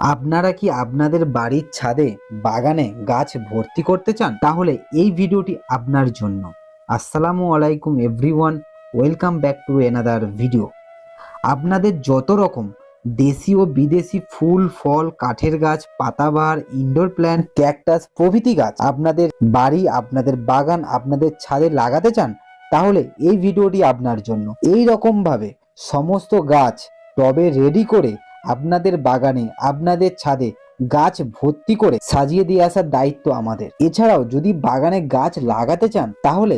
আপনারা কি আপনাদের বাড়ির ছাদে, বাগানে গাছ ভর্তি করতে চান? তাহলে এই ভিডিওটি আপনার জন্য। আসসালামু আলাইকুম everyone, welcome back to another video. আপনাদের যত রকম দেশি ও বিদেশি ফুল, ফল, কাঠের গাছ, পাতাবাহার ইনডোর প্ল্যান্ট ক্যাকটাস প্রভৃতি গাছ আপনাদের বাড়ি, আপনাদের বাগান, আপনাদের ছাদে লাগাতে চান, তাহলে এই ভিডিওটি আপনার জন্য। এই রকম ভাবে সমস্ত গাছ টবে রেডি করে আপনাদের বাগানে, আপনাদের ছাদে গাছ ভর্তি করে সাজিয়ে দিয়ে আসার দায়িত্ব আমাদের। এছাড়াও যদি বাগানে গাছ লাগাতে চান, তাহলে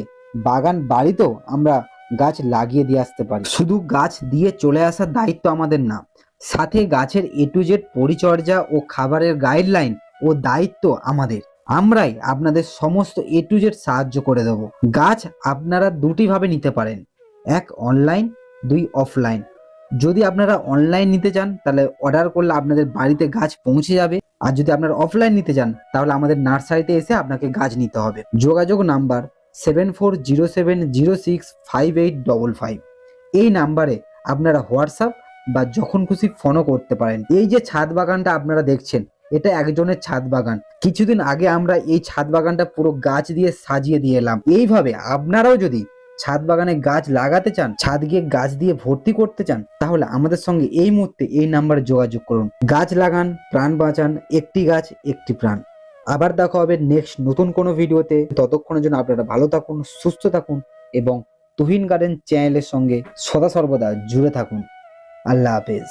বাগান বাড়িতেও আমরা গাছ লাগিয়ে দিয়ে আসতে পারি। শুধু গাছ দিয়ে চলে আসার দায়িত্ব আমাদের না, সাথে গাছের এ টু জেড পরিচর্যা ও খাবারের গাইডলাইন ও দায়িত্ব আমাদের। আমরাই আপনাদের সমস্ত এ টু জেড সাহায্য করে দেব। গাছ আপনারা দুটি ভাবে নিতে পারেন, এক অনলাইন দুই অফলাইন যদি আপনারা অনলাইন নিতে চান, তাহলে অর্ডার করলে আপনাদের বাড়িতে গাছ পৌঁছে যাবে। আর যদি আপনারা অফলাইন নিতে চান, তাহলে আমাদের নার্সারিতে এসে আপনাকে গাছ নিতে হবে। যোগাযোগ number seven four zero seven zero six five eight double five এই নাম্বারে আপনারা হোয়াটসঅ্যাপ বা যখন খুশি ফোনও করতে পারেন। এই যে ছাদ বাগানটা আপনারা দেখছেন, এটা একজনের ছাদ বাগান। কিছুদিন আগে আমরা এই ছাদ বাগানটা পুরো গাছ দিয়ে সাজিয়ে দিয়ে এলাম। এইভাবে আপনারাও যদি ছাদ বাগানে গাছ লাগাতে চান, ছাদ গিয়ে গাছ দিয়ে ভর্তি করতে চান, তাহলে আমাদের সঙ্গে এই মুহূর্তে এই নাম্বারে যোগাযোগ করুন। গাছ লাগান, প্রাণ বাঁচান, একটি গাছ, একটি প্রাণ। আবার দেখা হবে নেক্সট নতুন কোনো ভিডিওতে। ততক্ষণের জন্য আপনারা ভালো থাকুন, সুস্থ থাকুন এবং তুহিন গার্ডেন চ্যানেলের সঙ্গে সদা সর্বদা জুড়ে থাকুন। আল্লাহ হাফেজ।